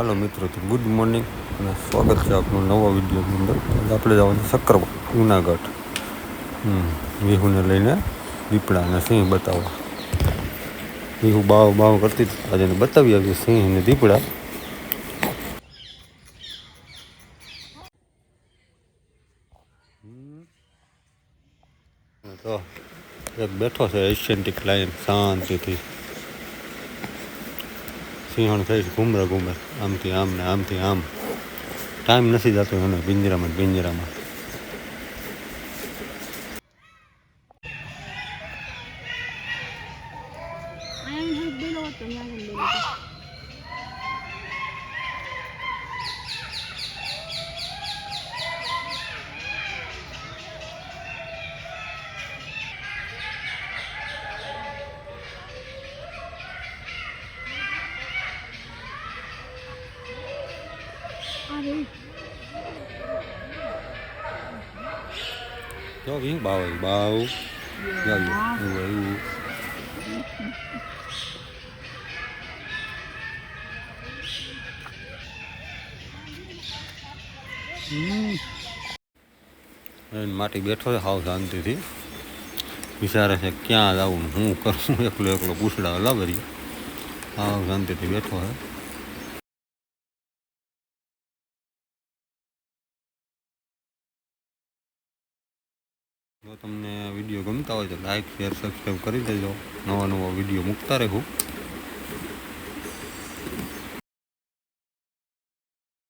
મિત્રો, તો good morning અને સ્વાગત છે આપનું નવા વિડીયોની અંદર. આપણે જવાનું સક્કરવા જુનાગઢ. વિહુને લઈને દીપડા સિંહ બતાવવા. વિહુ બાવ બાવ કરતી આજે બતાવી આવીએ સિંહ અને દીપડા. તો એક બેઠો છે એશિયન્ટિક લાઈન શાંતિથી. સિંહણ થઈ છે, ઘૂમરે ઘૂમરે. આમથી આમ ને આમથી આમ. ટાઈમ નથી જતો એને, પિંજરામાં પિંજરામાં. વી બાવ આવ્યું, બાવ જાવ્યું એવું એવું એને માટી બેઠો છે હાવ શાંતિથી. વિચારે છે ક્યાં જવું ને હું કરું? એકલો એકલો પૂછડા લાવરી હાવ શાંતિથી બેઠો છે. જો તમને વીડિયો ગમતા હોય તો લાઇક શેર સબસ્ક્રાઈબ કરી દેજો. નવા નવા વીડિયો મૂકતા રહેવું